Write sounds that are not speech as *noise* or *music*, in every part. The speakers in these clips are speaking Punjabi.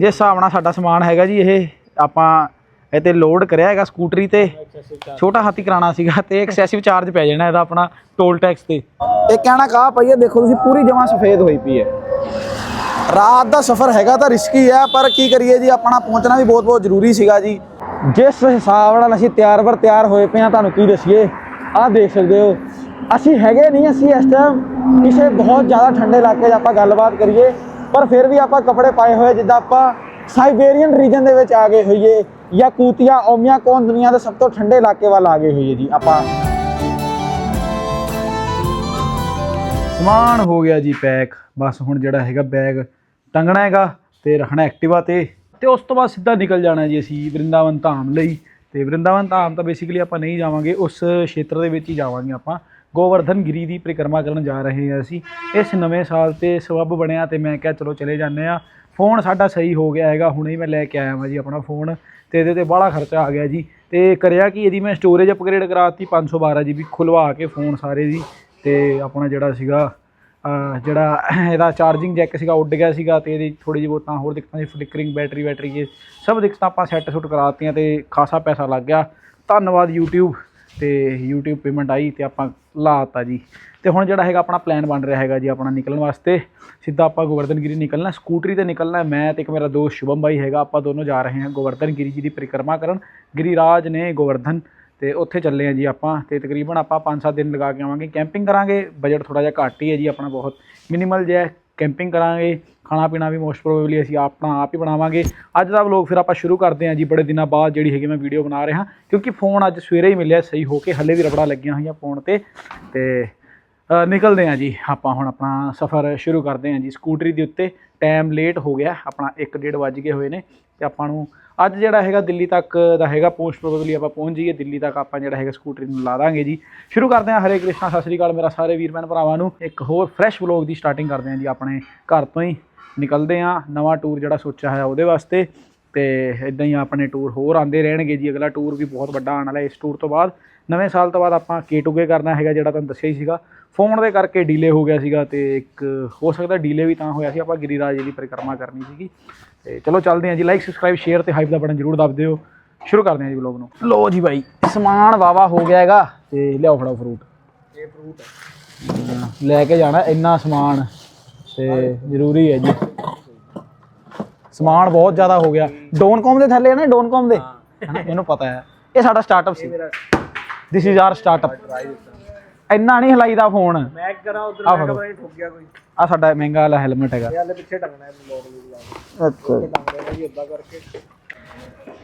ਜਿਸ ਹਿਸਾਬ ਨਾਲ ਸਾਡਾ ਸਮਾਨ ਹੈਗਾ ਜੀ, ਇਹ ਆਪਾਂ ਇਹ ਤੇ ਲੋਡ ਕਰਿਆ ਹੈਗਾ ਸਕੂਟਰੀ ਤੇ। ਛੋਟਾ ਹਾਥੀ ਕਰਾਣਾ ਸੀਗਾ ਤੇ ਐਕਸੈਸਿਵ ਚਾਰਜ ਪੈ ਜਾਣਾ ਇਹਦਾ ਆਪਣਾ ਟੋਲ ਟੈਕਸ ਤੇ। ਇਹ ਕਹਿਣਾ ਕਹਾ ਪਈਏ ਦੇਖੋ ਤੁਸੀਂ ਪੂਰੀ ਜਮਾ ਸਫੇਦ ਹੋਈ ਪਈ ਹੈ। ਰਾਤ ਦਾ ਸਫ਼ਰ ਹੈਗਾ ਤਾਂ ਰਿਸਕੀ ਹੈ, ਪਰ ਕੀ ਕਰੀਏ ਜੀ, ਆਪਣਾ ਪਹੁੰਚਣਾ ਵੀ ਬਹੁਤ ਬਹੁਤ ਜ਼ਰੂਰੀ ਸੀਗਾ ਜੀ। ਜਿਸ ਹਿਸਾਬ ਨਾਲ ਅਸੀਂ ਤਿਆਰ ਵਰ ਤਿਆਰ ਹੋਏ ਪਏ ਆ ਤੁਹਾਨੂੰ ਕੀ ਦੱਸੀਏ? ਆਹ ਦੇਖ ਸਕਦੇ ਹੋ, ਅਸੀਂ ਹੈਗੇ ਨਹੀਂ ਅਸੀਂ ਇਸ ਟਾਈਮ ਕਿਸੇ ਬਹੁਤ ਜ਼ਿਆਦਾ ਠੰਡੇ ਇਲਾਕੇ 'ਚ ਆਪਾਂ ਗੱਲਬਾਤ ਕਰੀਏ। ਪਰ ਫਿਰ ਵੀ ਆਪਾਂ ਕੱਪੜੇ ਪਾਏ ਹੋਏ ਜਿੱਦਾਂ ਆਪਾਂ ਸਾਈਬੇਰੀਅਨ ਰੀਜਨ ਦੇ ਵਿੱਚ ਆ ਗਏ ਹੋਈਏ ਜਾਂ ਕੂਤੀਆ ਓਮੀਆ ਕੌਨ ਦੁਨੀਆ ਦੇ ਸਭ ਤੋਂ ਠੰਡੇ ਇਲਾਕੇ ਵੱਲ ਆ ਗਏ ਹੋਈਏ ਜੀ, ਆਪਾਂ। ਸਮਾਨ ਹੋ ਗਿਆ ਜੀ ਪੈਕ, ਬਸ ਹੁਣ ਜਿਹੜਾ ਹੈਗਾ ਬੈਗ ਟੰਗਣਾ ਹੈਗਾ ਤੇ ਰੱਖਣਾ ਐਕਟਿਵਾ ਤੇ। ਤੇ ਉਸ ਤੋਂ ਬਾਅਦ ਸਿੱਧਾ ਨਿਕਲ ਜਾਣਾ ਜੀ ਅਸੀਂ ਵਰਿੰਦਾਵਨ ਧਾਮ ਲਈ। ਤੇ ਵਰਿੰਦਾਵਨ ਧਾਮ ਤਾਂ ਬੇਸਿਕਲੀ ਆਪਾਂ ਨਹੀਂ ਜਾਵਾਂਗੇ, ਉਸ ਖੇਤਰ ਦੇ ਵਿੱਚ ਹੀ ਜਾਵਾਂਗੇ ਆਪਾਂ। ਗੋਵਰਧਨ ਗਿਰੀ ਦੀ ਪਰਿਕਰਮਾ ਕਰਨ ਜਾ ਰਹੇ ਹਾਂ ਅਸੀਂ। ਇਸ ਨਵੇਂ ਸਾਲ ਤੇ ਸਬੱਬ ਬਣਿਆ ਤੇ ਮੈਂ ਕਿਹਾ ਚਲੋ ਚਲੇ ਜਾਂਦੇ ਆ ਫੋਨ ਸਾਡਾ ਸਹੀ ਹੋ ਗਿਆ ਹੈਗਾ, ਹੁਣੇ ਹੀ ਮੈਂ ਲੈ ਕੇ ਆਇਆ ਵਾਂ ਜੀ ਆਪਣਾ ਫੋਨ। ਤੇ ਇਹਦੇ ਤੇ ਬੜਾ ਖਰਚਾ ਆ ਗਿਆ ਜੀ। ਤੇ ਕਰਿਆ ਕਿ ਇਹਦੀ ਮੈਂ ਸਟੋਰੇਜ ਅਪਗ੍ਰੇਡ ਕਰਾਤੀ 512 GB ਖੁਲਵਾ ਕੇ ਫੋਨ ਸਾਰੇ ਦੀ ਤੇ ਆਪਣਾ ਜਿਹੜਾ ਸੀਗਾ ਜਿਹੜਾ ਇਹਦਾ ਚਾਰਜਿੰਗ ਜੈਕ ਸੀਗਾ, ਉੱਡ ਗਿਆ ਸੀਗਾ ਤੇ ਇਹਦੀ ਥੋੜੀ ਜਿਹੀ ਬਹੁਤਾਂ ਹੋਰ ਦਿੱਕਤਾਂ ਸੀ ਫਲਿਕਰਿੰਗ ਬੈਟਰੀ ਬੈਟਰੀ ਇਹ ਸਭ ਦਿੱਕਤਾਂ ਆਪਾਂ ਸੈੱਟ ਸੁੱਟ ਕਰਾਤੀਆਂ ਤੇ ਖਾਸਾ ਪੈਸਾ ਲੱਗ ਗਿਆ। ਧੰਨਵਾਦ YouTube ਤੇ YouTube ਪੇਮੈਂਟ ਆਈ ਤੇ ਆਪਾਂ ਲਾਤਾ ਜੀ। ਤੇ ਹੁਣ ਜਿਹੜਾ ਹੈਗਾ ਆਪਣਾ ਪਲਾਨ ਬਣ ਰਿਹਾ ਹੈਗਾ ਜੀ ਆਪਣਾ ਨਿਕਲਣ ਵਾਸਤੇ, ਸਿੱਧਾ ਆਪਾਂ ਗੋਵਰਧਨਗਿਰੀ ਨਿਕਲਣਾ, ਸਕੂਟਰੀ ਤੇ ਨਿਕਲਣਾ ਮੈਂ ਤੇ ਇੱਕ ਮੇਰਾ ਦੋਸਤ ਸ਼ੁਭਮ ਬਾਈ ਹੈਗਾ, ਆਪਾਂ ਦੋਨੋਂ ਜਾ ਰਹੇ ਹਾਂ ਗੋਵਰਧਨਗਿਰੀ ਜੀ ਦੀ ਪਰਿਕਰਮਾ ਕਰਨ। ਗਿਰੀਰਾਜ ਨੇ ਗੋਵਰਧਨ ਤੇ ਉੱਥੇ ਚੱਲੇ ਆ ਜੀ ਆਪਾਂ ਤੇ ਤਕਰੀਬਨ ਆਪਾਂ 5-7 ਦਿਨ ਲਗਾ ਕੇ ਆਵਾਂਗੇ। ਕੈਂਪਿੰਗ ਕਰਾਂਗੇ ਬਜਟ ਥੋੜਾ ਜਿਹਾ ਘੱਟ ਹੀ ਹੈ ਜੀ ਆਪਣਾ ਬਹੁਤ। ਮਿਨੀਮਲ ਜਿਹਾ ਕੈਂਪਿੰਗ ਕਰਾਂਗੇ, ਖਾਣਾ ਪੀਣਾ ਵੀ ਮੋਸਟ ਪ੍ਰੋਬੇਬਲੀ ਅਸੀਂ ਆਪਣਾ ਆਪ ਹੀ ਬਣਾਵਾਂਗੇ। ਅੱਜ ਦਾ ਵਲੌਗ ਫਿਰ ਆਪਾਂ ਸ਼ੁਰੂ ਕਰਦੇ ਹਾਂ ਜੀ, ਬੜੇ ਦਿਨਾਂ ਬਾਅਦ ਜਿਹੜੀ ਹੈਗੀ ਮੈਂ ਵੀਡੀਓ ਬਣਾ ਰਿਹਾ, ਕਿਉਂਕਿ ਫੋਨ ਅੱਜ ਸਵੇਰੇ ਹੀ ਮਿਲਿਆ, ਸਹੀ ਹੋ ਕੇ ਹੱਲੇ ਵੀ ਰਬੜਾ ਲੱਗੀਆਂ ਹੋਈਆਂ ਫੋਨ ਤੇ ਤੇ ਨਿਕਲਦੇ ਹਾਂ ਜੀ। ਆਪਾਂ ਹੁਣ ਆਪਣਾ ਸਫ਼ਰ ਸ਼ੁਰੂ ਕਰਦੇ ਹਾਂ ਜੀ ਸਕੂਟਰੀ ਦੇ ਉੱਤੇ। ਟਾਈਮ ਲੇਟ ਹੋ ਗਿਆ, ਆਪਣਾ 1:30 ਵੱਜ ਗਏ ਹੋਏ ਨੇ ਤੇ ਆਪਾਂ ਨੂੰ ਅੱਜ ਜਿਹੜਾ ਹੈਗਾ ਦਿੱਲੀ ਤੱਕ ਦਾ ਹੈਗਾ ਪੋਸਟ ਪ੍ਰੋਬੇਬਲੀ ਆਪਾਂ ਪਹੁੰਚ ਜਾਈਏ। ਦਿੱਲੀ ਤੱਕ ਆਪਾਂ ਜਿਹੜਾ ਹੈਗਾ ਸਕੂਟਰੀ ਨੂੰ ਲਾ ਦਾਂਗੇ ਜੀ। ਸ਼ੁਰੂ ਕਰਦੇ ਹਾਂ। ਹਰੇ ਕ੍ਰਿਸ਼ਨਾ, ਸਤਿ ਸ੍ਰੀ ਅਕਾਲ ਮੇਰਾ ਸਾਰੇ ਵੀਰ ਭੈਣ ਭਰਾਵਾਂ ਨੂੰ। ਇੱਕ ਹੋਰ ਫਰੈਸ਼ ਵਲੌਗ ਦੀ ਸਟਾਰਟਿੰਗ ਕਰਦੇ ਹਾਂ ਜੀ ਆਪਣੇ ਘਰ ਤੋਂ ਹੀ। ਨਿਕਲਦੇ ਹਾਂ। ਨਵਾਂ ਟੂਰ ਜਿਹੜਾ ਸੋਚਿਆ ਹੈ ਉਹਦੇ ਵਾਸਤੇ ਤੇ ਇਦਾਂ ਹੀ ਆਪਣੇ ਟੂਰ ਹੋਰ ਆਉਂਦੇ ਰਹਿਣਗੇ ਜੀ। ਅਗਲਾ ਟੂਰ ਵੀ ਬਹੁਤ ਵੱਡਾ ਆਉਣ ਵਾਲਾ ਇਸ ਟੂਰ ਤੋਂ ਬਾਅਦ ਨਵੇਂ ਸਾਲ ਤੋਂ ਬਾਅਦ ਆਪਾਂ ਕੇਟੂਗੇ ਕਰਨਾ ਹੈਗਾ ਜਿਹੜਾ ਤੁਹਾਨੂੰ ਦੱਸਿਆ ਹੀ ਸੀਗਾ। ਫੋਨ ਦੇ ਕਰਕੇ ਡੀਲੇ ਹੋ ਗਿਆ ਸੀਗਾ ਤੇ ਇੱਕ ਹੋ ਸਕਦਾ ਡੀਲੇ ਵੀ ਤਾਂ ਹੋਇਆ ਸੀ ਆਪਾਂ ਗਿਰੀਰਾਜ ਜੀ ਦੀ ਪਰਿਕਰਮਾ ਕਰਨੀ ਸੀਗੀ। ਤੇ ਚਲੋ ਚੱਲਦੇ ਹਾਂ ਜੀ ਲਾਈਕ ਸਬਸਕ੍ਰਾਈਬ ਸ਼ੇਅਰ ਤੇ ਹਾਈਪ ਦਾ ਬਟਨ ਜ਼ਰੂਰ ਦਬ ਦਿਓ ਸ਼ੁਰੂ ਕਰਦੇ ਹਾਂ ਜੀ ਵਲੌਗ ਨੂੰ। ਲੋ ਜੀ ਬਾਈ ਸਮਾਨ ਵਾਵਾ ਹੋ ਗਿਆ ਹੈਗਾ ਤੇ ਲਿਆਓ ਫੜਾਓ ਫਰੂਟ ਇਹ ਫਰੂਟ ਹੈ। ਲੈ ਕੇ ਜਾਣਾ ਇੰਨਾ ਸਮਾਨ ਤੇ ਜ਼ਰੂਰੀ ਹੈ ਜੀ। ਸਮਾਨ ਬਹੁਤ ਜ਼ਿਆਦਾ ਹੋ ਗਿਆ। ਡੋਨਕੌਮ ਦੇ ਥੱਲੇ ਹੈ ਨਾ ਡੋਨਕੌਮ ਦੇ? ਹਨਾ, ਇਹਨੂੰ ਪਤਾ ਹੈ। ਇਹ ਸਾਡਾ ਸਟਾਰਟਅਪ ਸੀ। ਦਿਸ ਇਜ਼ ਆਰ ਸਟਾਰਟਅਪ ਇੰਨਾ ਨਹੀਂ ਹਲਾਈਦਾ ਫੋਨ। ਮੈਂ ਕਰਾਂ ਉਧਰ ਮੈਂ ਠੁੱਕ ਗਿਆ ਕੋਈ। ਆ ਸਾਡਾ ਮਹਿੰਗਾ ਵਾਲਾ ਹੈਲਮਟ ਹੈਗਾ। ਇਹ ਹਾਲੇ ਪਿੱਛੇ ਟੰਗਣਾ ਹੈ ਲੋਕ ਲੋਕ ਲਾ ਕੇ ਅੱਛਾ ਟੰਗ ਰਿਹਾ ਜੀ ਇਦਾਂ ਕਰਕੇ।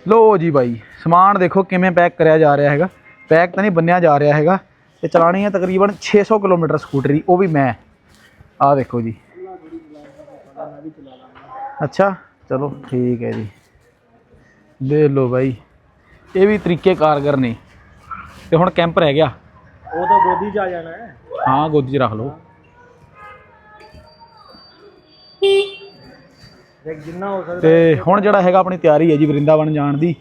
ਲੋ ਜੀ ਬਾਈ ਸਮਾਨ ਦੇਖੋ ਕਿਵੇਂ ਪੈਕ ਕਰਿਆ ਜਾ ਰਿਹਾ ਹੈਗਾ। ਪੈਕ ਤਾਂ ਨਹੀਂ ਬੰਨਿਆ ਜਾ ਰਿਹਾ ਹੈਗਾ। ਤੇ ਚਲਾਣੀ ਹੈ ਤਕਰੀਬਨ 600 ਕਿਲੋਮੀਟਰ ਸਕੂਟਰੀ ਉਹ ਵੀ ਮੈਂ। ਆਹ ਦੇਖੋ ਜੀ। ਅੱਛਾ ਚਲੋ ਠੀਕ ਹੈ ਜੀ। ਦੇਖ ਲਓ ਬਾਈ ਇਹ ਵੀ ਤਰੀਕੇ ਕਾਰਗਰ ਨੇ। ਤੇ ਹੁਣ ਕੈਂਪ ਰਹਿ ਗਿਆ। ਉਹ ਤਾਂ ਗੋਦੀ ਚ ਆ ਜਾਣਾ ਹੈ। ਹਾਂ ਗੋਦੀ 'ਚ ਰੱਖ ਲਓ। ਦੇਖ ਜਿੰਨਾ ਹੋ ਸਕਦਾ ਤੇ ਹੁਣ ਜਿਹੜਾ ਹੈਗਾ ਆਪਣੀ ਤਿਆਰੀ ਹੈ ਜੀ ਵਰਿੰਦਾਵਨ ਜਾਣ ਦੀ।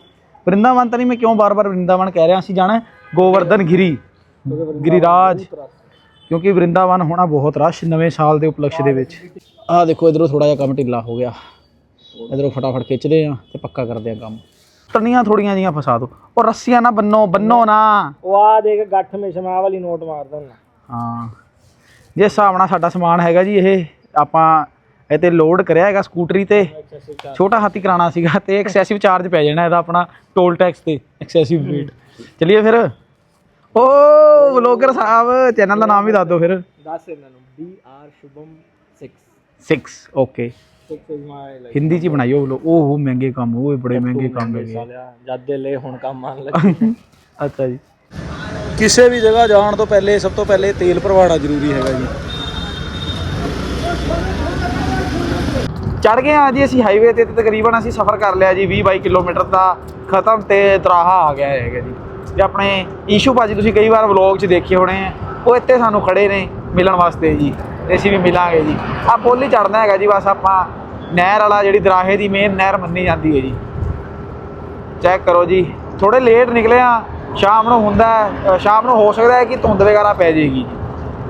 ਵਰਿੰਦਾਵਨ ਤਾਂ ਨਹੀਂ ਮੈਂ ਕਿਉਂ ਬਾਰ-ਬਾਰ ਵਰਿੰਦਾਵਨ ਕਹਿ ਰਿਹਾ ਸੀ ਜਾਣਾ ਗੋਵਰਧਨ ਗਿਰੀ ਗਿਰੀਰਾਜ। ਕਿਉਂਕਿ ਵਰਿੰਦਾਵਨ ਹੋਣਾ ਬਹੁਤ ਰਸ਼ ਨਵੇਂ ਸਾਲ ਦੇ ਉਪਲਕਸ਼ ਦੇ ਵਿੱਚ। ਆਹ ਦੇਖੋ ਇਧਰੋਂ ਥੋੜਾ ਜਿਹਾ ਕੰਮ ਢਿੱਲਾ ਹੋ ਗਿਆ। ਇਧਰੋਂ ਫਟਾਫਟ ਖਿੱਚਦੇ ਆ ਤੇ ਪੱਕਾ ਕਰਦੇ ਆ ਕੰਮ। ਟਣੀਆਂ ਥੋੜੀਆਂ ਜੀਆਂ ਫਸਾ ਦੋ। ਉਹ ਰੱਸੀਆਂ ਨਾ ਬੰਨੋ ਬੰਨੋ ਨਾ। ਉਹ ਆ ਦੇਖ ਗੱਠ ਮਿਸ਼ਮਾ ਵਾਲੀ ਨੋਟ ਮਾਰ ਦੇਣਾ ਹਾਂ। ਜਿਸ ਹਿਸਾਬ ਨਾਲ ਸਾਡਾ ਸਮਾਨ ਹੈਗਾ ਜੀ ਇਹ ਆਪਾਂ ਇਹ ਤੇ ਲੋਡ ਕਰਿਆ ਹੈਗਾ ਸਕੂਟਰੀ ਤੇ। ਛੋਟਾ ਹਾਥੀ ਕਰਾਣਾ ਸੀਗਾ ਤੇ ਐਕਸੈਸਿਵ ਚਾਰਜ ਪੈ ਜਾਣਾ ਇਹਦਾ ਆਪਣਾ ਟੋਲ ਟੈਕਸ ਤੇ ਐਕਸੈਸਿਵ ਰੇਟ ਚਲਿਏ ਫਿਰ। ਓ ਵਲੋਗਰ ਸਾਹਿਬ ਚੈਨਲ ਦਾ ਨਾਮ ਵੀ ਦੱਸ ਦਿਓ ਫਿਰ। ਦੱਸ ਇਹਨਾਂ ਨੂੰ B R Shubham 6 6 okay 6 is my life Hindi ਚ ਹੀ ਬਣਾਇਓ ਵਲੋ ਉਹ ਹੋ ਮਹਿੰਗੇ ਕੰਮ ਉਹ ਬੜੇ ਮਹਿੰਗੇ ਕੰਮ ਹੈਗੇ ਜਦ ਦੇ ਲੈ ਹੁਣ ਕੰਮ ਆਣ ਲੱਗੇ। *laughs* ਅੱਛਾ ਜੀ। ਕਿਸੇ ਵੀ ਜਗ੍ਹਾ ਜਾਣ ਤੋਂ ਪਹਿਲੇ ਸਭ ਤੋਂ ਪਹਿਲੇ ਤੇਲ ਭਰਵਾਉਣਾ ਜ਼ਰੂਰੀ ਹੈਗਾ ਜੀ। ਚੜ ਗਏ ਆ ਜੀ ਅਸੀਂ ਹਾਈਵੇ ਤੇ ਤੇ ਤਕਰੀਬਨ ਅਸੀਂ ਸਫ਼ਰ ਕਰ ਲਿਆ ਜੀ 20 22 ਕਿਲੋਮੀਟਰ ਦਾ ਖਤਮ ਤੇ ਤਰਾਹਾ ਆ ਗਿਆ ਹੈਗਾ ਜੀ। ਤੇ ਆਪਣੇ ਈਸ਼ੂ ਭਾਜੀ ਤੁਸੀਂ ਕਈ ਵਾਰ ਵਲੌਗ 'ਚ ਦੇਖੇ ਹੋਣੇ ਆ ਉਹ ਇੱਥੇ ਸਾਨੂੰ ਖੜੇ ਨੇ ਮਿਲਣ ਵਾਸਤੇ ਜੀ। ਤੇ ਅਸੀਂ ਵੀ ਮਿਲਾਂਗੇ ਜੀ। ਆ ਪੁੱਲ ਹੀ ਚੜਨਾ ਹੈਗਾ ਜੀ, ਬਸ ਆਪਾਂ ਨਹਿਰ ਵਾਲਾ ਜਿਹੜੀ ਦਰਾਹੇ ਦੀ ਮੇਨ ਨਹਿਰ ਮੰਨੀ ਜਾਂਦੀ ਹੈ ਜੀ। ਚੈੱਕ ਕਰੋ ਜੀ। ਥੋੜੇ ਲੇਟ ਨਿਕਲੇ ਆ ਸ਼ਾਮ ਨੂੰ ਹੁੰਦਾ ਸ਼ਾਮ ਨੂੰ ਹੋ ਸਕਦਾ ਹੈ ਕਿ ਧੁੰਦ ਵਗੈਰਾ ਪੈ ਜਾਏਗੀ ਜੀ।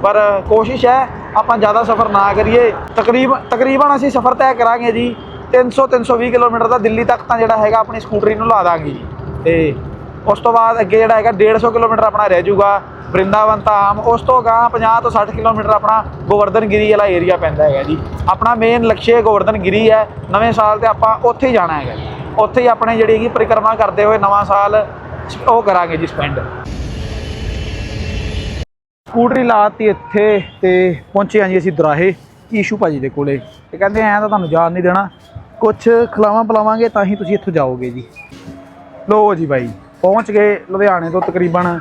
ਪਰ ਕੋਸ਼ਿਸ਼ ਹੈ, ਆਪਾਂ ਜ਼ਿਆਦਾ ਸਫ਼ਰ ਨਾ ਕਰੀਏ। ਤਕਰੀਬਨ ਤਕਰੀਬਨ ਅਸੀਂ ਸਫ਼ਰ ਤੈਅ ਕਰਾਂਗੇ ਜੀ 300 320 ਕਿਲੋਮੀਟਰ ਦਾ ਦਿੱਲੀ ਤੱਕ ਤਾਂ ਜਿਹੜਾ ਹੈਗਾ ਆਪਣੀ ਸਕੂਟਰੀ ਨੂੰ ਲਾ ਦਾਂਗੇ ਜੀ। ਤੇ ਉਸ ਤੋਂ ਬਾਅਦ ਅੱਗੇ ਜਿਹੜਾ ਹੈਗਾ 150 ਕਿਲੋਮੀਟਰ ਆਪਣਾ ਰਹਿ ਜਾਊਗਾ। ਬ੍ਰਿੰਦਾਵਨ ਧਾਮ, ਉਸ ਤੋਂ ਗਾਂ 50 ਤੋਂ 60 ਕਿਲੋਮੀਟਰ ਆਪਣਾ ਗੋਵਰਧਨਗਿਰੀ ਵਾਲਾ ਏਰੀਆ ਪੈਂਦਾ ਹੈਗਾ ਜੀ। ਆਪਣਾ ਮੇਨ ਲਕਸ਼ਯ ਗੋਵਰਧਨ ਗਿਰੀ ਹੈ, ਨਵੇਂ ਸਾਲ ਤੇ ਆਪਾਂ ਉੱਥੇ ਹੀ ਜਾਣਾ ਹੈਗਾ ਉੱਥੇ ਹੀ ਆਪਣੇ ਜਿਹੜੀ ਹੈਗੀ ਪਰਿਕਰਮਾ ਕਰਦੇ ਹੋਏ ਨਵਾਂ ਸਾਲ ਉਹ ਕਰਾਂਗੇ ਜੀ ਸਪੈਂਡ ਸਕੂਟਰੀ ਲਾਤੀ ਇੱਥੇ ਤੇ ਪਹੁੰਚੇ ਹਾਂ ਜੀ ਅਸੀਂ ਦੁਰਾਹੇ ਈਸ਼ੂ ਭਾਜੀ ਦੇ ਕੋਲੇ। ਤੇ ਕਹਿੰਦੇ ਐਂ ਤਾਂ ਤੁਹਾਨੂੰ ਜਾਣ ਨਹੀਂ ਦੇਣਾ ਕੁਝ ਖਿਲਾਵਾਂ ਪਿਲਾਵਾਂਗੇ ਤਾਂ ਹੀ ਤੁਸੀਂ ਇੱਥੋਂ ਜਾਓਗੇ ਜੀ। ਲੋ ਜੀ ਬਾਈ, ਪਹੁੰਚ ਗਏ ਲੁਧਿਆਣੇ ਤੋਂ ਤਕਰੀਬਨ